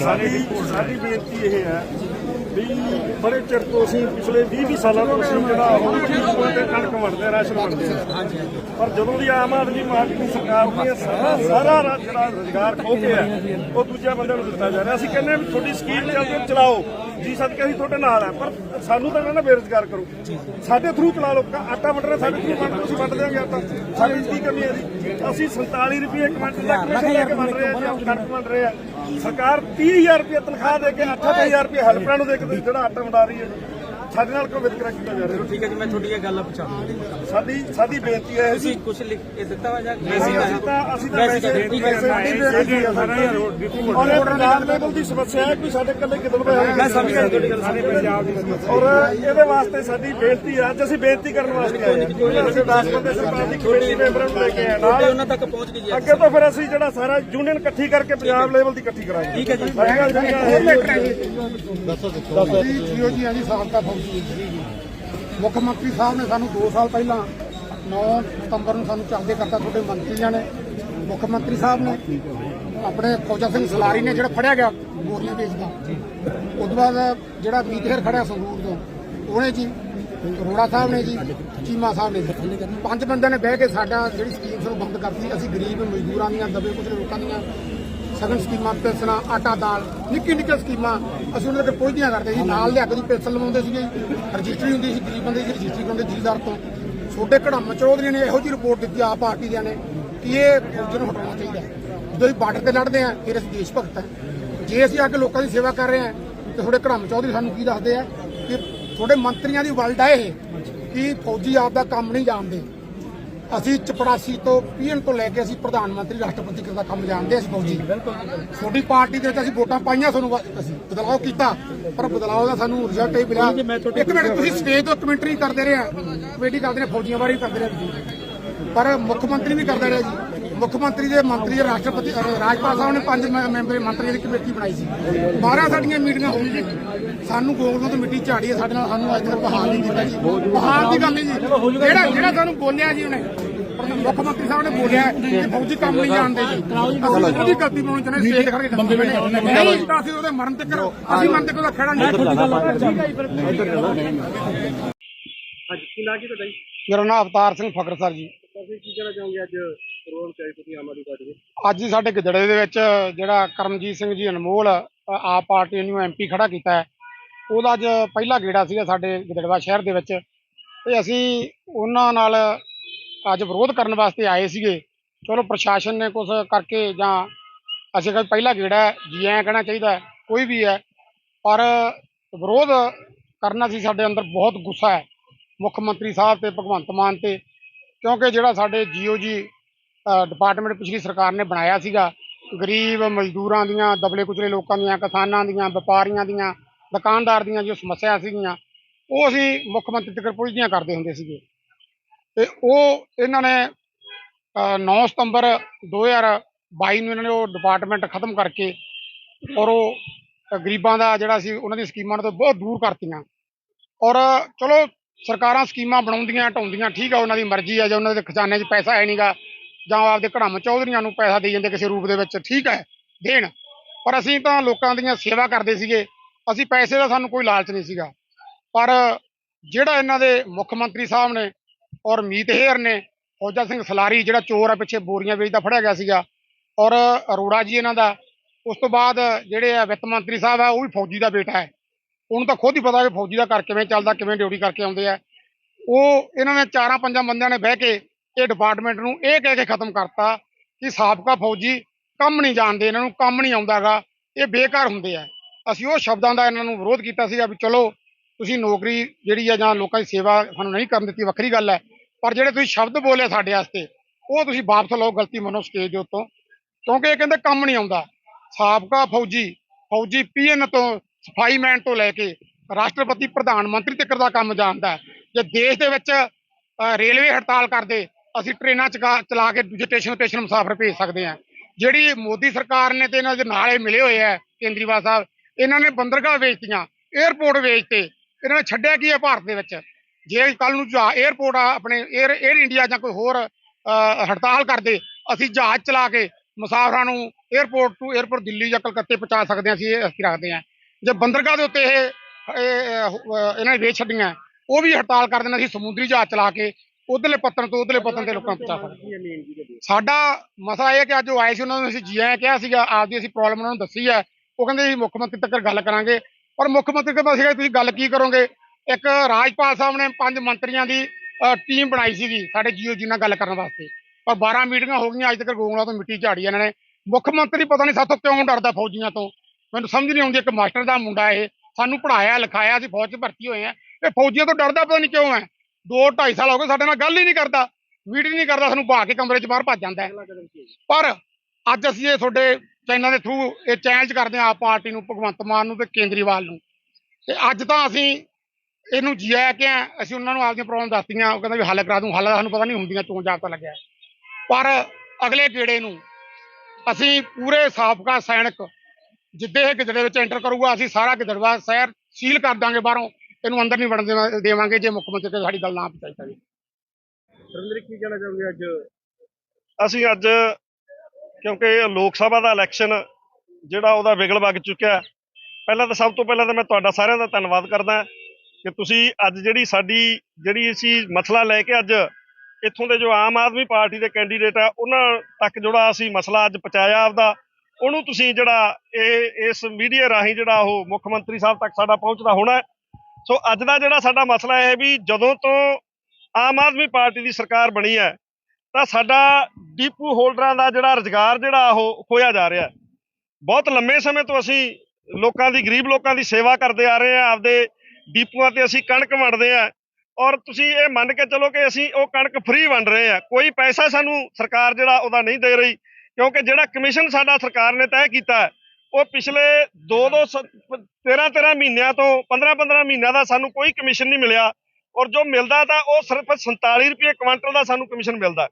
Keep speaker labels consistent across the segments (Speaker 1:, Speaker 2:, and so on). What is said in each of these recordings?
Speaker 1: ਸਾਡੀ ਸਾਡੀ ਬੇਨਤੀ ਇਹ ਹੈ ਵੀ ਬੜੇ ਚਿਰ ਤੋਂ ਅਸੀਂ ਪਿਛਲੇ 20 20 ਸਾਲਾਂ ਤੋਂ ਅਸੀਂ ਜਿਹੜਾ ਉਹ ਟਿਊਬਵੈੱਲ ਤੇ ਕਣਕ ਵੰਡਦੇ ਰਾਸ਼ਨ ਵੰਡਦੇ ਆ ਪਰ ਜਦੋਂ ਦੀ ਆਮ ਆਦਮੀ ਪਾਰਟੀ ਦੀ ਸਰਕਾਰ ਨੇ ਸਾਰਾ ਸਾਰਾ ਰਾ- ਜਿਹੜਾ ਰੋਜ਼ਗਾਰ ਖੋ ਕੇ ਹੈ ਉਹ ਦੂਜੇ ਬੰਦੇ ਨੂੰ ਦਿੱਤਾ ਜਾ ਰਿਹਾ। ਅਸੀਂ ਕਹਿੰਦੇ ਹਾਂ ਵੀ ਤੁਹਾਡੀ ਸਕੀਮ ਚੱਲਦੀ ਹੈ, ਚਲਾਓ। ਜੀ ਸਦਕੇ ਅਸੀਂ ਤੁਹਾਡੇ ਨਾਲ ਆ ਪਰ ਸਾਨੂੰ ਤਾਂ ਕਹਿੰਦਾ ਬੇਰੁਜ਼ਗਾਰ ਕਰੋ। ਸਾਡੇ ਥਰੂ ਚਲਾ ਲਓ ਕ- ਆਟਾ ਵੰਡਣਾ ਸਾਡੇ ਥਰੂ ਵੰਡ ਅਸੀਂ ਵੰਡ ਦਿਆਂਗੇ ਆਟਾ। ਸਾਡੀ ਕੀ ਕਮੀ ਹੈ ਜੀ? ਅਸੀਂ 47 ਰੁਪਏ ਕਮੈਂਟ ਦਾ ਕਮਿਸ਼ਨ ਲੈ ਕੇ ਵੰਡ ਰਹੇ ਆ ਜੀ ਕਣਕ ਵੰਡ ਰਹੇ ਆ ਸਰਕਾਰ 30000 ਰੁਪਏ ਤਨਖਾਹ ਦੇ ਕੇ 8000 ਰੁਪਏ ਹੈਲਪਰਾਂ ਨੂੰ ਦੇ ਕੇ ਜਿਹੜਾ ਆਟਾ ਵੰਡਾ ਰਹੀ ਹੈ। ਸਾਡੇ ਨਾਲ ਕੋਈ ਵਿਤਕਰਾ ਕੀਤਾ ਜਾ ਰਿਹਾ?
Speaker 2: ਠੀਕ ਹੈ ਜੀ ਮੈਂ ਤੁਹਾਡੀ ਇਹ ਗੱਲ ਪਹੁੰਚਾਉਂਦਾ
Speaker 1: ਸਾਡੀ ਸਾਡੀ ਬੇਨਤੀ ਹੈ
Speaker 2: ਤੁਸੀਂ
Speaker 1: ਜੀ।
Speaker 2: ਕੁਝ ਲਿਖ ਕੇ ਦਿੱਤਾ ਵਾ ਜਾਂ
Speaker 1: ਅਸੀਂ ਅਸੀਂ ਤਾਂ ਅਸੀਂ ਤਾਂ ਵੈਸੇ ਬੇਨਤੀ ਹੈ ਸਾਡੀ ਔਰ ਇਹ ਪੰਜਾਬ ਲੈਵਲ ਦੀ ਸਮੱਸਿਆ ਹੈ ਕੋਈ ਸਾਡੇ ਇਕੱਲੇ ਕਿਦੋਂ ਪਏ
Speaker 2: ਮੈਂ ਸਮਝ ਗਿਆ ਤੁਹਾਡੀ ਗੱਲ
Speaker 1: ਸਾਰੇ ਪੰਜਾਬ ਦੀ ਸਮੱਸਿਆ ਔਰ ਇਹਦੇ ਵਾਸਤੇ ਸਾਡੀ ਬੇਨਤੀ ਹੈ ਅੱਜ ਅਸੀਂ ਬੇਨਤੀ ਕਰਨ ਵਾਸਤੇ ਆਏ ਹਾਂ। ਅਸੀਂ 10 ਬੰਦੇ ਸਰਕਾਰ ਦੀ ਕਮੇਟੀ ਮੈਂਬਰਾਂ ਨੂੰ ਲੈ ਕੇ ਆਏ ਨਾਲ।
Speaker 2: ਉਹਨਾਂ ਤੱਕ ਪਹੁੰਚ ਗਈ ਜੀ।
Speaker 1: ਅੱਗੇ ਤੋਂ ਫਿਰ ਅਸੀਂ ਜਿਹੜਾ ਸਾਰਾ ਯੂਨੀਅਨ ਇਕੱਠੀ ਕਰਕੇ ਪੰਜਾਬ ਲੈਵਲ ਦੀ ਇਕੱਠੀ ਕਰਾਂਗੇ।
Speaker 2: ਠੀਕ ਹੈ ਜੀ।
Speaker 1: ਮੈਟਰ ਹੈ। ਜੀ
Speaker 3: ਜੀ ਜੀਓ ਜੀ ਆ ਜੀ ਸਾਬਕਾ ਮੁੱਖ ਮੰਤਰੀ ਸਾਹਿਬ ਨੇ ਸਾਨੂੰ 2 ਸਾਲ ਪਹਿਲਾਂ 9 ਸਤੰਬਰ ਨੂੰ ਸਾਨੂੰ ਚੱਲਦੇ ਕਰਤਾ ਤੁਹਾਡੇ ਮੰਤਰੀਆਂ ਨੇ, ਮੁੱਖ ਮੰਤਰੀ ਸਾਹਿਬ ਨੇ, ਆਪਣੇ ਫੌਜਾ ਸਿੰਘ ਸਲਾਰੀ ਨੇ ਜਿਹੜਾ ਫੜਿਆ ਗਿਆ ਗੋਰੀਆਂ ਵੇਚਦਾ ਉਸ ਤੋਂ ਬਾਅਦ ਜਿਹੜਾ ਮੀਤੇਰ ਖੜਿਆ ਸੰਗਰੂਰ ਤੋਂ, ਉਹਨੇ ਜੀ, ਅਰੋੜਾ ਸਾਹਿਬ ਨੇ ਜੀ, ਚੀਮਾ ਸਾਹਿਬ ਨੇ ਜੀ। ਪੰਜ ਬੰਦਿਆਂ ਨੇ ਬਹਿ ਕੇ ਸਾਡਾ ਜਿਹੜੀ ਸਕੀਮ ਸਾਨੂੰ ਬੰਦ ਕਰਤੀ, ਅਸੀਂ ਗਰੀਬ ਮਜ਼ਦੂਰਾਂ ਦੀਆਂ, ਦਬੇ ਕੁਚਲੇ ਲੋਕਾਂ ਦੀਆਂ ਸਗਨ ਸਕੀਮਾਂ ਪੈਨਸ਼ਨਾਂ ਆਟਾ ਦਾਲ, ਨਿੱਕੀ ਨਿੱਕੀ ਸਕੀਮਾਂ ਅਸੀਂ ਉਹਨਾਂ ਦੇ ਪਹੁੰਚਦੀਆਂ ਕਰਦੇ ਸੀ। ਨਾਲ ਲਿਆ ਕੇ ਦੀ ਪੈਨਸ਼ਨ ਲਵਾਉਂਦੇ ਸੀਗੇ। ਰਜਿਸਟਰੀ ਹੁੰਦੀ ਸੀ, ਗਰੀਬ ਬੰਦੇ ਦੀ ਰਜਿਸਟਰੀ ਕਰਾਉਂਦੇ ਜੀਦਾਰ ਤੋਂ। ਛੋਟੇ ਘੜਮ ਚੌਧਰੀ ਨੇ, ਇਹੋ ਜਿਹੀ ਰਿਪੋਰਟ ਦਿੱਤੀ ਆ ਪਾਰਟੀ ਦਿਆਂ ਨੇ ਕਿ ਇਹ ਫੌਜ ਨੂੰ ਹਟਾਉਣਾ ਚਾਹੀਦਾ ਜਦੋਂ ਅਸੀਂ ਬਾਰਡਰ ਤੇ ਲੜਦੇ ਆ ਫਿਰ ਅਸੀਂ ਦੇਸ਼ ਭਗਤ ਹਾਂ। ਜੇ ਅਸੀਂ ਆ ਕੇ ਲੋਕਾਂ ਦੀ ਸੇਵਾ ਕਰ ਰਹੇ ਆ ਤੇ ਤੁਹਾਡੇ ਘੜਮ ਚੌਧਰੀ ਸਾਨੂੰ ਕੀ ਦੱਸਦੇ ਆ? ਕਿ ਤੁਹਾਡੇ ਮੰਤਰੀਆਂ ਦੀ ਵਲਡ ਆ ਇਹ, ਕਿ ਫੌਜੀ ਆਪ ਦਾ ਕੰਮ ਨਹੀਂ ਜਾਣਦੇ। ਅਸੀਂ ਚਪੜਾਸੀ ਤੋਂ ਪੀਐਨ ਤੋਂ ਲੈ ਕੇ ਅਸੀਂ ਪ੍ਰਧਾਨ ਮੰਤਰੀ ਰਾਸ਼ਟਰਪਤੀ ਤੱਕ ਦਾ ਕੰਮ ਜਾਣਦੇ ਹਾਂ ਅਸੀਂ ਫੌਜੀ ਤੁਹਾਡੀ ਪਾਰਟੀ ਦੇ ਵਿੱਚ ਅਸੀਂ ਵੋਟਾਂ ਪਾਈਆਂ ਤੁਹਾਨੂੰ ਅਸੀਂ ਬਦਲਾਅ ਕੀਤਾ ਪਰ ਬਦਲਾਅ ਦਾ ਸਾਨੂੰ ਰਿਜ਼ਲਟ ਇਹ ਮਿਲਿਆ। ਇੱਕ ਮਿੰਟ ਤੁਸੀਂ ਸਟੇਜ ਤੋਂ ਕਮੈਂਟਰੀ ਕਰਦੇ ਰਹੇ ਆ ਕਮੇਟੀ ਕਰਦੇ ਨੇ ਫੌਜੀਆਂ ਬਾਰੇ ਕਰਦੇ ਰਹੇ। ਪਰ ਮੁੱਖ ਮੰਤਰੀ ਵੀ ਕਰਦੇ ਰਹੇ ਜੀ। ਮੁੱਖ ਮੰਤਰੀ ਦੇ ਮੰਤਰੀ ਦੇ ਰਾਸ਼ਟਰਪਤੀ ਅਹ ਰਾਜਪਾਲ ਸਾਹਿਬ ਨੇ ਪੰਜ ਮੈਂ- ਮੈਂਬਰੀ ਮੰਤਰੀਆਂ ਦੀ ਕਮੇਟੀ ਬਣਾਈ ਸੀ। 12 ਸਾਡੀਆਂ ਮੀਟਿੰਗਾਂ ਹੋਈਆਂ ਜੀ ਸਾਨੂੰ ਗੋਲਗੋਂ ਤੋਂ ਮਿੱਟੀ ਝਾੜੀ ਹੈ ਸਾਡੇ ਨਾਲ ਸਾਨੂੰ ਅੱਜ ਤੱਕ ਬਹਾਲ ਨਹੀਂ ਕੀਤਾ ਜੀ। ਬਹਾਲ ਦੀ ਗੱਲ ਨਹੀਂ ਜੀ। ਜਿਹੜਾ ਜਿਹੜਾ ਸਾਨੂੰ ਬੋਲਿਆ ਜੀ ਉਹਨੇ ਮੁੱਖ ਮੰਤਰੀ ਸਾਹਿਬ ਨੇ ਬੋਲਿਆ ਕਿ ਫੌਜੀ ਕੰਮ ਨਹੀਂ ਜਾਣਦੇ ਜੀ। ਅਸੀਂ ਉਹਦੀ ਗਲਤੀ ਬਣਾਉਣੀ ਚਾਹੁੰਦੇ ਸਟੇਜ ਖੜੇ ਬੰਦੇ ਨਹੀਂ ਤਾਂ ਅਸੀਂ ਉਹਦੇ ਮਰਨ ਤੱਕ ਅਸੀਂ ਮਰਨ ਤੱਕ ਉਹਦਾ ਖੜਾ ਨਹੀਂ।
Speaker 1: ਅੱਜ ਕੀ ਲਾ ਕੇ ਤੁਹਾਡਾ ਜੀ?
Speaker 3: ਮੇਰਾ ਨਾਮ ਅਵਤਾਰ ਸਿੰਘ ਫਕਰ ਸਰ ਜੀ।
Speaker 1: ਤੁਸੀਂ ਕੀ ਕਹਿਣਾ ਚਾਹੋਗੇ ਅੱਜ ਰੋਲ ਚਾਹੀ ਤੁਸੀਂ ਆਮ ਆਦਮੀ ਪਾਰਟੀ ਦੇ?
Speaker 3: ਅੱਜ ਹੀ ਸਾਡੇ ਗਦੜੇ ਦੇ ਵਿੱਚ ਜਿਹੜਾ ਕਰਮਜੀਤ ਸਿੰਘ ਜੀ ਅਨਮੋਲ ਅ, ਆਪ ਪਾਰਟੀ ਨੂੰ ਐਮਪੀ ਖੜਾ ਕੀਤਾ ਹੈ। ਉਹਦਾ ਅੱਜ ਪਹਿਲਾ ਗੇੜਾ ਸੀਗਾ ਸਾਡੇ ਗਦੜਵਾ ਸ਼ਹਿਰ ਦੇ ਵਿੱਚ। ਤੇ ਅਸੀਂ ਉਹਨਾਂ ਨਾਲ ਅੱਜ ਵਿਰੋਧ ਕਰਨ ਵਾਸਤੇ ਆਏ ਸੀਗੇ। ਚਲੋ ਪ੍ਰਸ਼ਾਸਨ ਨੇ ਕੁਝ ਕਰਕੇ ਜਾਂ ਅਸੀਂ ਕਹਿੰਦੇ ਪਹਿਲਾ ਗੇੜਾ ਹੈ, ਜੀ ਐਂ ਕਹਿਣਾ ਚਾਹੀਦਾ ਹੈ, ਕੋਈ ਵੀ ਹੈ। ਪਰ ਵਿਰੋਧ ਕਰਨਾ ਸੀ ਸਾਡੇ ਅੰਦਰ ਬਹੁਤ ਗੁੱਸਾ ਹੈ ਮੁੱਖ ਮੰਤਰੀ ਸਾਹਿਬ ਤੇ ਭਗਵੰਤ ਮਾਨ ਤੇ। ਕਿਉਂਕਿ ਜਿਹੜਾ ਸਾਡੇ ਜੀਓ ਜੀ ਡਿਪਾਰਟਮੈਂਟ ਪਿਛਲੀ ਸਰਕਾਰ ਨੇ ਬਣਾਇਆ ਸੀਗਾ। ਗਰੀਬ ਮਜ਼ਦੂਰਾਂ ਦੀਆਂ ਦਬਲੇ ਕੁਚਲੇ ਲੋਕਾਂ ਦੀਆਂ ਕਿਸਾਨਾਂ ਦੀਆਂ ਵਪਾਰੀਆਂ ਦੀਆਂ ਦੁਕਾਨਦਾਰ ਦੀਆਂ ਜੋ ਸਮੱਸਿਆ ਸੀਗੀਆਂ ਉਹ ਅਸੀਂ ਮੁੱਖ ਮੰਤਰੀ ਤੱਕ ਪਹੁੰਚਦੀਆਂ ਕਰਦੇ ਹੁੰਦੇ ਸੀਗੇ। ਤੇ ਉਹ ਇਹਨਾਂ ਨੇ ਅ, 9 ਸਤੰਬਰ 2022 ਨੂੰ ਇਹਨਾਂ ਨੇ ਉਹ ਡਿਪਾਰਟਮੈਂਟ ਖਤਮ ਕਰਕੇ ਔਰ ਉਹ ਗਰੀਬਾਂ ਦਾ ਜਿਹੜਾ ਸੀ ਉਹਨਾਂ ਦੀਆਂ ਸਕੀਮਾਂ ਤੋਂ ਬਹੁਤ ਦੂਰ ਕਰਤੀਆਂ। ਔਰ ਚਲੋ ਸਰਕਾਰਾਂ ਸਕੀਮਾਂ ਬਣਾਉਂਦੀਆਂ ਢਾਉਂਦੀਆਂ ਠੀਕ ਆ ਉਹਨਾਂ ਦੀ ਮਰਜ਼ੀ ਆ ਜਾਂ ਉਹਨਾਂ ਦੇ ਖਜ਼ਾਨੇ 'ਚ ਪੈਸਾ ਹੈ ਨਹੀਂਗਾ ਜਾਂ ਆਪਦੇ ਘੜਮ ਚੌਧਰੀਆਂ ਨੂੰ ਪੈਸਾ ਦੇ ਜਾਂਦੇ ਕਿਸੇ ਰੂਪ ਦੇ ਵਿੱਚ, ਠੀਕ ਹੈ, ਦੇਣ। ਪਰ ਅਸੀਂ ਤਾਂ ਲੋਕਾਂ ਦੀਆਂ ਸੇਵਾ ਕਰਦੇ ਸੀਗੇ। ਅਸੀਂ ਪੈਸੇ ਦਾ ਸਾਨੂੰ ਕੋਈ ਲਾਲਚ ਨਹੀਂ ਸੀਗਾ। ਪਰ ਜਿਹੜਾ ਇਹਨਾਂ ਦੇ ਮੁੱਖ ਮੰਤਰੀ ਸਾਹਿਬ ਨੇ ਔਰ ਮੀਤ ਹੇਰ ਨੇ, ਫੌਜਾ ਸਿੰਘ ਸਲਾਰੀ, ਜਿਹੜਾ ਚੋਰ ਆ ਪਿੱਛੇ ਬੋਰੀਆਂ ਵੇਚਦਾ ਫੜਿਆ ਗਿਆ ਸੀਗਾ, ਔਰ ਅਰੋੜਾ ਜੀ ਇਹਨਾਂ ਦਾ, ਉਸ ਤੋਂ ਬਾਅਦ ਜਿਹੜੇ ਆ ਵਿੱਤ ਮੰਤਰੀ ਸਾਹਿਬ ਆ, ਉਹ ਵੀ ਫੌਜੀ ਦਾ ਬੇਟਾ ਹੈ। ਉਹਨੂੰ ਤਾਂ ਖੁਦ ਹੀ ਪਤਾ ਕਿ ਫੌਜੀ ਦਾ ਘਰ ਕਿਵੇਂ ਚੱਲਦਾ, ਕਿਵੇਂ ਡਿਊਟੀ ਕਰਕੇ ਆਉਂਦੇ ਆ। ਉਹ ਇਹਨਾਂ ਨੇ ਚਾਰਾਂ ਪੰਜਾਂ ਬੰਦਿਆਂ ਨੇ ਬਹਿ ਕੇ ਇਹ ਡਿਪਾਰਟਮੈਂਟ ਨੂੰ ਇਹ ਕਹਿ ਕੇ ਖਤਮ ਕਰਤਾ ਕਿ ਸਾਬਕਾ ਫੌਜੀ ਕੰਮ ਨਹੀਂ ਜਾਣਦੇ, ਇਹਨਾਂ ਨੂੰ ਕੰਮ ਨਹੀਂ ਆਉਂਦਾਗਾ, ਇਹ ਬੇਕਾਰ ਹੁੰਦੇ ਆ। ਅਸੀਂ ਉਹ ਸ਼ਬਦਾਂ ਦਾ ਇਹਨਾਂ ਨੂੰ ਵਿਰੋਧ ਕੀਤਾ ਸੀਗਾ ਵੀ ਚਲੋ, ਤੁਸੀਂ ਨੌਕਰੀ ਜਿਹੜੀ ਆ ਜਾਂ ਲੋਕਾਂ ਦੀ ਸੇਵਾ ਸਾਨੂੰ ਨਹੀਂ ਕਰਨ ਦਿੱਤੀ, ਵੱਖਰੀ ਗੱਲ ਹੈ ਪਰ ਜਿਹੜੇ ਤੁਸੀਂ ਸ਼ਬਦ ਬੋਲੇ ਸਾਡੇ ਵਾਸਤੇ, ਉਹ ਤੁਸੀਂ ਵਾਪਸ ਲਓ ਗਲਤੀ ਮੰਨੋ ਸਟੇਜ ਦੇ ਉੱਤੋਂ, ਕਿਉਂਕਿ ਇਹ ਕਹਿੰਦੇ ਕੰਮ ਨਹੀਂ ਆਉਂਦਾ। ਸਾਬਕਾ ਫੌਜੀ ਫੌਜੀ ਪੀਐਨ ਤੋਂ, ਸਫ਼ਾਈ ਮੈਨ ਤੋਂ ਲੈ ਕੇ ਰਾਸ਼ਟਰਪਤੀ, ਪ੍ਰਧਾਨ ਮੰਤਰੀ ਤੱਕ ਦਾ ਕੰਮ ਜਾਣਦਾ ਜੇ ਦੇਸ਼ ਦੇ ਵਿੱਚ ਰੇਲਵੇ ਹੜਤਾਲ ਕਰਦੇ ਅਸੀਂ ਟ੍ਰੇਨਾਂ ਚਕਾ ਚਲਾ ਕੇ ਦੂਜੇ ਸਟੇਸ਼ਨ ਸਟੇਸ਼ਨ ਮੁਸਾਫਰ ਭੇਜ ਸਕਦੇ ਹਾਂ। ਜਿਹੜੀ ਮੋਦੀ ਸਰਕਾਰ ਨੇ ਤੇ ਇਹਨਾਂ ਦੇ ਨਾਲ ਇਹ ਮਿਲੇ ਹੋਏ ਆ ਕੇਂਦਰੀਵਾਲ ਸਾਹਿਬ, ਇਹਨਾਂ ਨੇ ਬੰਦਰਗਾਹ ਵੇਚਤੀਆਂ 에ਅਰਪੋਰਟ ਵੇਚਤੇ। ਇਹਨਾਂ ਨੇ ਛੱਡਿਆ ਕੀ ਹੈ ਭਾਰਤ ਦੇ ਵਿੱਚ? ਜੇ ਕੱਲ ਨੂੰ 에ਅਰਪੋਰਟ ਆ ਆਪਣੇ 에ਅਰ 에ਅਰ ਇੰਡੀਆ ਜਾਂ ਕੋਈ ਹੋਰ ਹੜਤਾਲ ਕਰਦੇ, ਅਸੀਂ ਜਹਾਜ਼ ਚਲਾ ਕੇ ਮੁਸਾਫਰਾਂ ਨੂੰ 에ਅਰਪੋਰਟ ਟੂ 에ਅਰਪੋਰਟ ਦਿੱਲੀ ਜਾਂ ਕਲਕੱਤੇ ਪਹੁੰਚਾ ਸਕਦੇ ਹਾਂ, ਅਸੀਂ ਇਹ ਅਸੀਂ ਰੱਖਦੇ ਹਾਂ। ਜੇ ਬੰਦਰਗਾਹ ਦੇ ਉੱਤੇ ਇਹ ਇਹਨਾਂ ਨੇ ਵੇਚ ਛੱਡੀਆਂ, ਉਹ ਵੀ ਹੜਤਾਲ ਕਰ ਦੇਣਾ ਸੀ ਸਮੁੰਦਰੀ ਜਹਾਜ਼ ਚਲਾ ਕੇ ਉਧਰਲੇ ਪੱਤਨ ਤੋਂ ਉਧਰਲੇ ਪੱਤਨ ਤੇ ਲੋਕਾਂ ਨੂੰ ਪਹੁੰਚਾ ਸਕਦੇ ਸਾਡਾ ਮਸਲਾ ਇਹ ਹੈ ਕਿ ਅੱਜ ਉਹ ਆਏ ਸੀ, ਉਹਨਾਂ ਨੂੰ ਅਸੀਂ ਜੀ ਆਇਆਂ ਕਿਹਾ ਸੀਗਾ, ਆਪਦੀ ਅਸੀਂ ਪ੍ਰੋਬਲਮ ਉਹਨਾਂ ਨੂੰ ਦੱਸੀ ਹੈ। ਉਹ ਕਹਿੰਦੇ ਅਸੀਂ ਮੁੱਖ ਮੰਤਰੀ ਤੱਕ ਗੱਲ ਕਰਾਂਗੇ। ਪਰ ਮੁੱਖ ਮੰਤਰੀ ਕੋਲ ਸੀਗਾ ਤੁਸੀਂ ਗੱਲ ਕੀ ਕਰੋਗੇ? ਇੱਕ ਰਾਜਪਾਲ ਸਾਹਿਬ ਨੇ ਪੰਜ ਮੰਤਰੀਆਂ ਦੀ ਟੀਮ ਬਣਾਈ ਸੀਗੀ, ਸਾਡੇ ਜੀਓ ਜੀ ਨਾਲ ਗੱਲ ਕਰਨ ਵਾਸਤੇ। ਪਰ 12 ਮੀਟਿੰਗਾਂ ਹੋ ਗਈਆਂ, ਅੱਜ ਤੱਕ ਗੋਗਲਾ ਤੋਂ ਮਿੱਟੀ ਝਾੜੀ ਇਹਨਾਂ ਨੇ। ਮੁੱਖ ਮੰਤਰੀ ਪਤਾ ਨਹੀਂ ਸਾਥੋਂ ਕਿਉਂ ਡਰਦਾ ਫੌਜੀਆਂ ਤੋਂ। ਮੈਨੂੰ ਸਮਝ ਨਹੀਂ ਆਉਂਦੀ, ਇੱਕ ਮਾਸਟਰ ਦਾ ਮੁੰਡਾ ਇਹ। ਸਾਨੂੰ ਪੜਾਇਆ ਲਿਖਾਇਆ, ਅਸੀਂ ਫੌਜ 'ਚ ਭਰਤੀ ਹੋਏ ਆ ਇਹ ਫੌਜੀਆਂ ਤੋਂ ਡਰਦਾ ਪਤਾ ਨਹੀਂ ਕਿਉਂ ਹੈ। ਦੋ ਢਾਈ ਸਾਲ ਹੋ ਗਏ ਸਾਡੇ ਨਾਲ ਗੱਲ ਹੀ ਨਹੀਂ ਕਰਦਾ ਮੀਟਿੰਗ ਨਹੀਂ ਕਰਦਾ, ਸਾਨੂੰ ਭਾ ਕੇ ਕਮਰੇ 'ਚ ਬਾਹਰ ਭੱਜ ਜਾਂਦਾ ਹੈ। ਪਰ ਅੱਜ ਅਸੀਂ ਇਹ ਤੁਹਾਡੇ ਚੈਨਲ ਦੇ ਥਰੂ ਇਹ ਚੈਲੰਜ ਕਰਦੇ ਹਾਂ ਆਪ ਪਾਰਟੀ ਨੂੰ, ਭਗਵੰਤ ਮਾਨ ਨੂੰ ਤੇ ਕੇਂਦਰੀਵਾਲ ਨੂੰ। ਤੇ ਅੱਜ ਤਾਂ ਅਸੀਂ ਇਹਨੂੰ ਜਿਆ ਕੇ ਅਸੀਂ ਉਹਨਾਂ ਨੂੰ ਆਪਦੀਆਂ ਪ੍ਰੋਬਲਮ ਦੱਸਤੀਆਂ, ਉਹ ਕਹਿੰਦਾ ਵੀ ਹੱਲ ਕਰਾ ਦੂੰ, ਹੱਲ ਸਾਨੂੰ ਪਤਾ ਨਹੀਂ ਹੁੰਦੀਆਂ ਚੋਣ ਜਾਬਤਾ ਲੱਗਿਆ ਪਰ ਅਗਲੇ ਗੇੜੇ ਨੂੰ ਅਸੀਂ ਪੂਰੇ ਸਾਬਕਾ ਸੈਨਿਕ ਜਿੱਦੇ ਇਹ ਗਿੱਦੜੇ ਵਿੱਚ ਐਂਟਰ ਕਰੂਗਾ, ਅਸੀਂ ਸਾਰਾ ਗਿੱਦੜਵਾ ਸ਼ਹਿਰ ਸੀਲ ਕਰ ਦਾਂਗੇ ਬਾਹਰੋਂ। ਇਹਨੂੰ ਅੰਦਰ ਨਹੀਂ ਵੜਨ ਦੇਵਾ- ਦੇਵਾਂਗੇ ਜੇ ਮੁੱਖ ਮੰਤਰੀ ਤੇ ਸਾਡੀ ਗੱਲ ਨਾ ਪਹੁੰਚਾਈ
Speaker 1: ਸੁਰਿੰਦਰ ਕੀ ਕਹਿਣਾ ਚਾਹੋਗੇ ਅੱਜ ਅਸੀਂ ਅੱਜ ਕਿਉਂਕਿ ਇਹ ਲੋਕ ਸਭਾ ਦਾ ਇਲੈਕਸ਼ਨ ਜਿਹੜਾ ਉਹਦਾ ਵਿਗਲ ਵਗ ਚੁੱਕਿਆ। ਪਹਿਲਾਂ ਤਾਂ ਸਭ ਤੋਂ ਪਹਿਲਾਂ ਤਾਂ ਮੈਂ ਤੁਹਾਡਾ ਸਾਰਿਆਂ ਦਾ ਧੰਨਵਾਦ ਕਰਦਾ ਕਿ ਤੁਸੀਂ ਅੱਜ ਜਿਹੜੀ ਸਾਡੀ ਜਿਹੜੀ ਅਸੀਂ ਮਸਲਾ ਲੈ ਕੇ ਅੱਜ ਇੱਥੋਂ ਦੇ ਜੋ ਆਮ ਆਦਮੀ ਪਾਰਟੀ ਦੇ ਕੈਂਡੀਡੇਟ ਆ ਉਹਨਾਂ ਤੱਕ ਜਿਹੜਾ ਅਸੀਂ ਮਸਲਾ ਅੱਜ ਪਹੁੰਚਾਇਆ ਆਪਦਾ ਉਹਨੂੰ ਤੁਸੀਂ ਜਿਹੜਾ ਇਹ ਇਸ ਮੀਡੀਆ ਰਾਹੀਂ ਜਿਹੜਾ ਉਹ ਮੁੱਖ ਮੰਤਰੀ ਸਾਹਿਬ ਤੱਕ ਸਾਡਾ ਪਹੁੰਚਦਾ ਹੋਣਾ। ਸੋ ਅੱਜ ਦਾ ਜਿਹੜਾ ਸਾਡਾ ਮਸਲਾ ਇਹ ਹੈ ਵੀ ਜਦੋਂ ਤੋਂ ਆਮ ਆਦਮੀ ਪਾਰਟੀ ਦੀ ਸਰਕਾਰ ਬਣੀ ਹੈ, ਤਾਂ ਸਾਡਾ ਡੀਪੂ ਹੋਲਡਰਾਂ ਦਾ ਜਿਹੜਾ ਰੁਜ਼ਗਾਰ ਜਿਹੜਾ ਉਹ ਖੋਇਆ ਜਾ ਰਿਹਾ ਬਹੁਤ ਲੰਮੇ ਸਮੇਂ ਤੋਂ ਅਸੀਂ ਲੋਕਾਂ ਦੀ, ਗਰੀਬ ਲੋਕਾਂ ਦੀ ਸੇਵਾ ਕਰਦੇ ਆ ਰਹੇ ਹਾਂ, ਆਪਦੇ ਡੀਪੂਆਂ ਤੇ ਅਸੀਂ ਕਣਕ ਵੰਡਦੇ ਆ ਔਰ ਤੁਸੀਂ ਇਹ ਮੰਨ ਕੇ ਚਲੋ ਕਿ ਅਸੀਂ ਉਹ ਕਣਕ ਫ੍ਰੀ ਵੰਡ ਰਹੇ ਆ ਕੋਈ ਪੈਸਾ ਸਾਨੂੰ ਸਰਕਾਰ ਜਿਹੜਾ ਉਹਦਾ ਨਹੀਂ ਦੇ ਰਹੀ, ਕਿਉਂਕਿ ਜਿਹੜਾ ਕਮਿਸ਼ਨ ਸਾਡਾ ਸਰਕਾਰ ਨੇ ਤੈਅ ਕੀਤਾ ਉਹ ਪਿਛਲੇ 2-2 13-13 ਮਹੀਨਿਆਂ ਤੋਂ 15-15 ਮਹੀਨਿਆਂ ਦਾ ਸਾਨੂੰ ਕੋਈ ਕਮਿਸ਼ਨ ਨਹੀਂ ਮਿਲਿਆ ਔਰ ਜੋ ਮਿਲਦਾ ਤਾਂ ਉਹ ਸਿਰਫ 47 ਰੁਪਏ ਕੁਇੰਟਲ ਦਾ ਸਾਨੂੰ ਕਮਿਸ਼ਨ ਮਿਲਦਾ।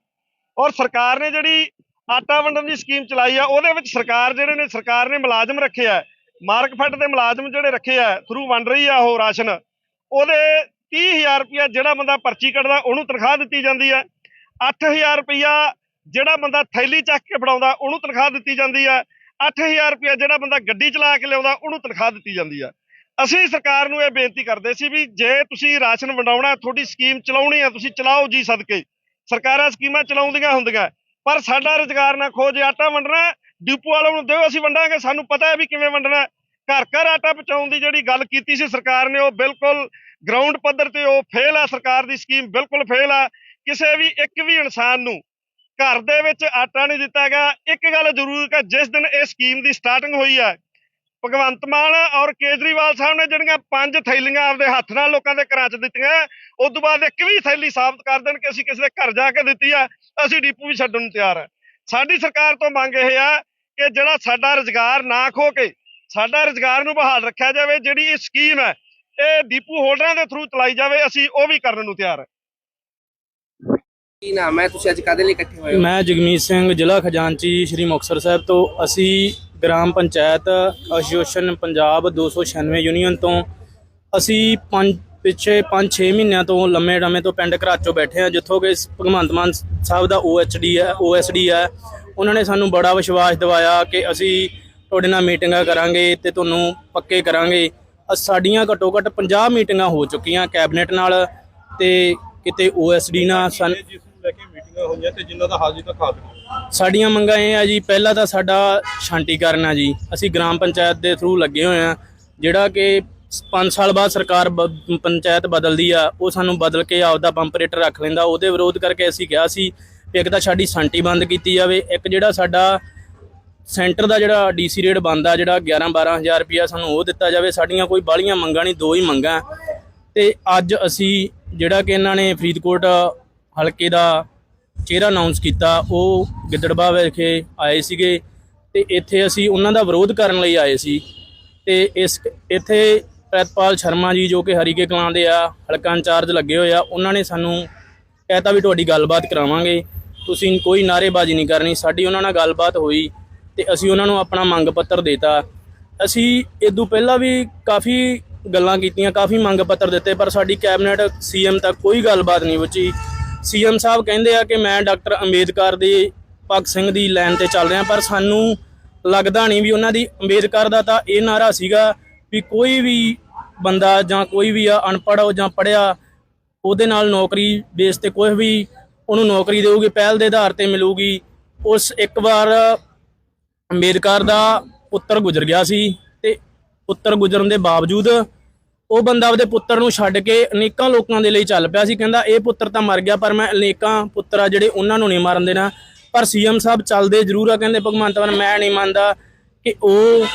Speaker 1: ਔਰ ਸਰਕਾਰ ਨੇ ਜਿਹੜੀ ਆਟਾ ਵੰਡਣ ਦੀ ਸਕੀਮ ਚਲਾਈ ਆ, ਉਹਦੇ ਵਿੱਚ ਸਰਕਾਰ ਜਿਹੜੇ ਨੇ, ਸਰਕਾਰ ਨੇ ਮੁਲਾਜ਼ਮ ਰੱਖੇ ਆ ਮਾਰਕਫੈਟ ਦੇ ਮੁਲਾਜ਼ਮ ਜਿਹੜੇ ਰੱਖੇ ਆ ਥਰੂ ਵੰਡ ਰਹੀ ਆ ਉਹ ਰਾਸ਼ਨ, ਉਹਦੇ 30000 ਰੁਪਇਆ ਜਿਹੜਾ ਬੰਦਾ ਪਰਚੀ ਕੱਢਦਾ, ਉਹਨੂੰ ਤਨਖਾਹ ਦਿੱਤੀ ਜਾਂਦੀ ਹੈ 8000 ਰੁਪਇਆ ਜਿਹੜਾ ਬੰਦਾ ਥੈਲੀ ਚੱਕ ਕੇ ਫੜਾਉਂਦਾ, ਉਹਨੂੰ ਤਨਖਾਹ ਦਿੱਤੀ ਜਾਂਦੀ ਹੈ 8000 ਰੁਪਇਆ ਜਿਹੜਾ ਬੰਦਾ ਗੱਡੀ ਚਲਾ ਕੇ ਲਿਆਉਂਦਾ ਉਹਨੂੰ ਤਨਖਾਹ ਦਿੱਤੀ ਜਾਂਦੀ ਹੈ ਅਸੀਂ ਸਰਕਾਰ ਨੂੰ ਇਹ ਬੇਨਤੀ ਕਰਦੇ ਸੀ ਵੀ ਜੇ ਤੁਸੀਂ ਰਾਸ਼ਨ ਵੰਡਾਉਣਾ ਤੁਹਾਡੀ ਸਕੀਮ ਚਲਾਉਣੀ ਆ ਤੁਸੀਂ ਚਲਾਓ ਜੀ ਸਦਕੇ। ਸਰਕਾਰਾਂ ਸਕੀਮਾਂ ਚਲਾਉਂਦੀਆਂ ਹੁੰਦੀਆਂ ਪਰ ਸਾਡਾ ਰੁਜ਼ਗਾਰ ਨਾ ਖੋ ਜੇ ਆਟਾ ਵੰਡਣਾ ਹੈ, ਡਿਪੂ ਵਾਲਿਆਂ ਨੂੰ ਦਿਓ ਅਸੀਂ ਵੰਡਾਂਗੇ ਸਾਨੂੰ ਪਤਾ ਹੈ ਵੀ ਕਿਵੇਂ ਵੰਡਣਾ। ਘਰ ਘਰ ਆਟਾ ਪਹੁੰਚਾਉਣ ਦੀ ਜਿਹੜੀ ਗੱਲ ਕੀਤੀ ਸੀ ਸਰਕਾਰ ਨੇ ਉਹ ਬਿਲਕੁਲ ਗਰਾਊਂਡ ਪੱਧਰ ਤੇ ਉਹ ਫੇਲ ਆ ਸਰਕਾਰ ਦੀ ਸਕੀਮ ਬਿਲਕੁਲ ਫੇਲ ਆ। ਕਿਸੇ ਵੀ ਇੱਕ ਵੀ ਇਨਸਾਨ ਨੂੰ ਘਰ ਦੇ ਵਿੱਚ ਆਟਾ ਨਹੀਂ ਦਿੱਤਾ ਗਿਆ। ਇੱਕ ਗੱਲ ਜ਼ਰੂਰ ਕਿ ਜਿਸ ਦਿਨ ਇਹ ਸਕੀਮ ਦੀ ਸਟਾਰਟਿੰਗ ਹੋਈ ਹੈ ਭਗਵੰਤ ਮਾਨ ਔਰ ਕੇਜਰੀਵਾਲ ਸਾਹਿਬ ਨੇ ਜਿਹੜੀਆਂ ਪੰਜ ਥੈਲੀਆਂ ਆਪਦੇ ਹੱਥ ਨਾਲ ਲੋਕਾਂ ਦੇ ਘਰਾਂ 'ਚ ਦਿੱਤੀਆਂ, ਉਸ ਤੋਂ ਬਾਅਦ ਇੱਕ ਵੀ ਥੈਲੀ ਸਾਬਤ ਕਰ ਦੇਣ ਕਿ ਅਸੀਂ ਕਿਸੇ ਦੇ ਘਰ ਜਾ ਕੇ ਦਿੱਤੀ ਆ, ਅਸੀਂ ਡੀਪੂ ਵੀ ਛੱਡਣ ਨੂੰ ਤਿਆਰ ਹੈ ਸਾਡੀ ਸਰਕਾਰ ਤੋਂ ਮੰਗ ਇਹ ਆ ਕਿ ਜਿਹੜਾ ਸਾਡਾ ਰੁਜ਼ਗਾਰ ਨਾ ਖੋ ਕੇ, ਸਾਡਾ ਰੁਜ਼ਗਾਰ ਨੂੰ ਬਹਾਲ ਰੱਖਿਆ ਜਾਵੇ, ਜਿਹੜੀ ਇਹ ਸਕੀਮ ਹੈ, ਇਹ ਡੀਪੂ ਹੋਲਡਰਾਂ ਦੇ ਥਰੂ ਚਲਾਈ ਜਾਵੇ, ਅਸੀਂ ਉਹ ਵੀ ਕਰਨ ਨੂੰ ਤਿਆਰ ਹਾਂ
Speaker 4: ਕੀ ਨਾਮ ਹੈ? ਤੁਸੀਂ ਅੱਜ ਕਾਦੇ ਲਈ ਇਕੱਠੇ ਹੋਏ ਹੋ?
Speaker 2: ਮੈਂ ਜਗਮੀਤ ਸਿੰਘ, ਜ਼ਿਲ੍ਹਾ ਖਜ਼ਾਨਚੀ, ਸ਼੍ਰੀ ਮੁਕਤਸਰ ਸਾਹਿਬ ਤੋਂ। ਅਸੀਂ ਗ੍ਰਾਮ ਪੰਚਾਇਤ ਐਸੋਸੀਏਸ਼ਨ ਪੰਜਾਬ 296 ਯੂਨੀਅਨ ਤੋਂ ਅਸੀਂ ਪੰਜ, ਪਿਛੇ 5-6 ਮਹੀਨਿਆਂ ਤੋਂ ਲੰਮੇ ਡਮੇ ਤੋਂ ਪਿੰਡ ਘਰਾਚੋ ਬੈਠੇ ਆ ਜਿੱਥੋਂ ਕਿ ਭਗਵੰਤ ਮਾਨ ਸਾਹਿਬ ਦਾ OHD ਹੈ OSD ਹੈ। ਉਹਨਾਂ ਨੇ ਸਾਨੂੰ ਬੜਾ ਵਿਸ਼ਵਾਸ ਦਿਵਾਇਆ ਕਿ ਅਸੀਂ ਤੁਹਾਡੇ ਨਾਲ ਮੀਟਿੰਗਾਂ ਕਰਾਂਗੇ ਤੇ ਤੁਹਾਨੂੰ ਪੱਕੇ ਕਰਾਂਗੇ। ਸਾਡੀਆਂ ਘੱਟੋ ਘੱਟ 50 ਮੀਟਿੰਗਾਂ ਹੋ ਚੁੱਕੀਆਂ ਕੈਬਨਿਟ ਨਾਲ ਤੇ ਕਿਤੇ OSD ਨਾਲ
Speaker 5: ਹੋਈਆਂ ਤੇ ਜਿਨ੍ਹਾਂ ਦਾ ਹਾਜ਼ਰੀ ਤੱਕ ਹਾਜ਼ਰ
Speaker 2: ਸਾਡੀਆਂ ਮੰਗਾਂ ਇਹ ਆ ਜੀ, ਪਹਿਲਾ ਤਾਂ ਸਾਡਾ ਸ਼ਾਂਤੀਕਰਨ ਆ ਜੀ। ਅਸੀਂ ਗ੍ਰਾਮ ਪੰਚਾਇਤ ਦੇ ਥਰੂ ਲੱਗੇ ਹੋਏ ਆ ਜਿਹੜਾ ਕਿ 5 ਸਾਲ ਬਾਅਦ ਸਰਕਾਰ ਬ- ਪੰਚਾਇਤ ਬਦਲਦੀ ਆ, ਉਹ ਸਾਨੂੰ ਬਦਲ ਕੇ ਆਪਦਾ ਪੰਪ ਰੇਟ ਰੱਖ ਲੈਂਦਾ। ਉਹਦੇ ਵਿਰੋਧ ਕਰਕੇ ਅਸੀਂ ਕਿਹਾ ਸੀ ਵੀ ਇੱਕ ਤਾਂ ਸਾਡੀ ਸ਼ਾਂਤੀ ਬੰਦ ਕੀਤੀ ਜਾਵੇ। ਇੱਕ ਜਿਹੜਾ ਸਾਡਾ ਸੈਂਟਰ ਦਾ ਜਿਹੜਾ ਡੀਸੀ ਰੇਟ ਬੰਦਾ ਜਿਹੜਾ 11 12000 ਰੁਪਿਆ ਸਾਨੂੰ ਉਹ ਦਿੱਤਾ ਜਾਵੇ। ਸਾਡੀਆਂ ਕੋਈ ਬਾਹਲੀਆਂ ਮੰਗਾਂ ਨਹੀਂ, ਦੋ ਹੀ ਮੰਗਾਂ। ਤੇ ਅੱਜ ਅਸੀਂ ਜਿਹੜਾ ਕਿ ਇਹਨਾਂ ਨੇ ਫਰੀਦਕੋਟ ਹਲਕੇ ਦਾ ਚਿਹਰਾ ਅਨਾਉਂਸ ਕੀਤਾ, ਉਹ ਗਿੱਦੜਬਾਹ ਵਿਖੇ ਆਏ ਸੀਗੇ ਤੇ ਇੱਥੇ ਅਸੀਂ ਉਹਨਾਂ ਦਾ ਵਿਰੋਧ ਕਰਨ ਲਈ ਆਏ ਸੀ ਤੇ ਇਸ ਇੱਥੇ ਪ੍ਰਿਤਪਾਲ ਸ਼ਰਮਾ ਜੀ ਜੋ ਕਿ ਹਰੀਕੇ ਕਲਾਂ ਦੇ ਆ, ਹਲਕਾ ਇੰਚਾਰਜ ਲੱਗੇ ਹੋਏ ਆ, ਉਹਨਾਂ ਨੇ ਸਾਨੂੰ ਕਹਿਤਾ ਵੀ ਤੁਹਾਡੀ ਗੱਲਬਾਤ ਕਰਾਵਾਂਗੇ। ਤੁਸੀਂ ਕੋਈ ਨਾਅਰੇਬਾਜ਼ੀ ਨਹੀਂ ਕਰਨੀ, ਸਾਡੀ ਉਹਨਾਂ ਨਾਲ ਗੱਲਬਾਤ ਹੋਈ ਤੇ ਅਸੀਂ ਉਹਨਾਂ ਨੂੰ ਆਪਣਾ ਮੰਗ ਪੱਤਰ ਦੇਤਾ ਅਸੀਂ ਇਦੋਂ ਪਹਿਲਾਂ ਵੀ ਕਾਫੀ ਗੱਲਾਂ ਕੀਤੀਆਂ, ਕਾਫੀ ਮੰਗ ਪੱਤਰ ਦਿੱਤੇ, ਪਰ ਸਾਡੀ ਕੈਬਨਿਟ ਸੀਐਮ ਤੱਕ ਕੋਈ ਗੱਲਬਾਤ ਨਹੀਂ ਪੁੱਜੀ। ਸੀਐਮ ਸਾਹਿਬ ਕਹਿੰਦੇ ਆ ਕਿ ਮੈਂ ਡਾਕਟਰ ਅੰਬੇਦਕਰ ਦੀ ਭਗਤ ਸਿੰਘ ਦੀ ਲਾਈਨ ਤੇ ਚੱਲ ਰਿਹਾ, ਪਰ ਸਾਨੂੰ ਲੱਗਦਾ ਨਹੀਂ ਵੀ ਉਹਨਾਂ ਦੀ ਅੰਬੇਦਕਰ ਦਾ ਤਾਂ ਇਹ ਨਾਰਾ ਸੀਗਾ ਵੀ ਕੋਈ ਵੀ ਬੰਦਾ ਜਾਂ ਕੋਈ ਵੀ ਆ ਅਨਪੜ੍ਹ ਹੋ ਜਾਂ ਪੜਿਆ ਉਹਦੇ ਨਾਲ ਨੌਕਰੀ ਬੇਸ ਤੇ ਕੋਈ ਵੀ ਉਹਨੂੰ ਨੌਕਰੀ ਦੇਊਗੀ, ਪਹਿਲ ਦੇ ਆਧਾਰ ਤੇ ਮਿਲੂਗੀ, ਉਸ ਇੱਕ ਵਾਰ ਅੰਬੇਦਕਰ ਦਾ ਪੁੱਤਰ ਗੁਜ਼ਰ ਗਿਆ ਸੀ ਤੇ ਪੁੱਤਰ ਗੁਜ਼ਰਨ ਦੇ ਬਾਵਜੂਦ ਉਹ ਬੰਦਾ ਆਪਦੇ ਪੁੱਤਰ ਨੂੰ ਛੱਡ ਕੇ ਅਨੇਕਾਂ ਲੋਕਾਂ ਦੇ ਲਈ ਚੱਲ ਪਿਆ ਸੀ। ਕਹਿੰਦਾ ਇਹ ਪੁੱਤਰ ਤਾਂ ਮਰ ਗਿਆ, ਪਰ ਮੈਂ ਅਨੇਕਾਂ ਪੁੱਤਰ ਆ ਜਿਹੜੇ ਉਹਨਾਂ ਨੂੰ ਨਹੀਂ ਮਾਰਨ ਦੇਣਾ। ਪਰ ਸੀਐਮ ਸਾਹਿਬ ਚੱਲਦੇ ਜ਼ਰੂਰ ਆ, ਕਹਿੰਦੇ ਭਗਵੰਤ ਮਾਨ, ਮੈਂ ਨਹੀਂ ਮੰਨਦਾ ਕਿ ਉਹ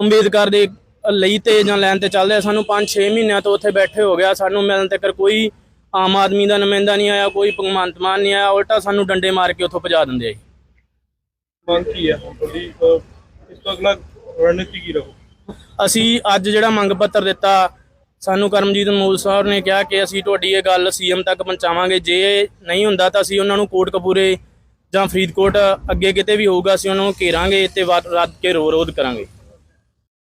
Speaker 2: ਅੰਬੇਦਕਰ ਦੇ ਲਈ ਤੇ ਜਾਂ ਲੈਣ ਤੇ ਚੱਲਦੇ ਸਾਨੂੰ 5-6 ਮਹੀਨਿਆਂ ਤੋਂ ਉੱਥੇ ਬੈਠੇ ਹੋ ਗਿਆ। ਸਾਨੂੰ ਮਿਲਣ ਤੱਕ ਕੋਈ ਆਮ ਆਦਮੀ ਦਾ ਨੁਮਾਇੰਦਾ ਨਹੀਂ ਆਇਆ, ਕੋਈ ਭਗਵੰਤ ਮਾਨ ਨਹੀਂ ਆਇਆ। ਉਲਟਾ ਸਾਨੂੰ ਡੰਡੇ ਮਾਰ ਕੇ ਉੱਥੋਂ ਭਜਾ ਦਿੰਦੇ ਆ
Speaker 5: ਮੰਗ ਕੀ ਹੈ? ਹੁਣ ਤੁਹਾਡੀ ਇਸ ਤੋਂ ਅਗਲਾ ਰਣਨੀਤੀ ਕੀ ਰਹੂ
Speaker 2: ਅਸੀਂ ਅੱਜ ਜਿਹੜਾ ਮੰਗ ਪੱਤਰ ਦਿੱਤਾ, ਸਾਨੂੰ ਕਰਮਜੀਤ ਮੂਲ ਸਾਹਿਬ ਨੇ ਕਿਹਾ ਕਿ ਅਸੀਂ ਤੁਹਾਡੀ ਇਹ ਗੱਲ ਸੀਐਮ ਤੱਕ ਪਹੁੰਚਾਵਾਂਗੇ। ਜੇ ਨਹੀਂ ਹੁੰਦਾ ਤਾਂ ਅਸੀਂ ਉਹਨਾਂ ਨੂੰ ਕੋਟਕਪੂਰੇ ਜਾਂ ਫਰੀਦਕੋਟ ਅੱਗੇ ਕਿਤੇ ਵੀ ਹੋਊਗਾ, ਅਸੀਂ ਉਹਨਾਂ ਨੂੰ ਘੇਰਾਂਗੇ ਤੇ ਵਾ- ਰੱਦ ਕੇ ਰੋ ਰੋਧ ਕਰਾਂਗੇ।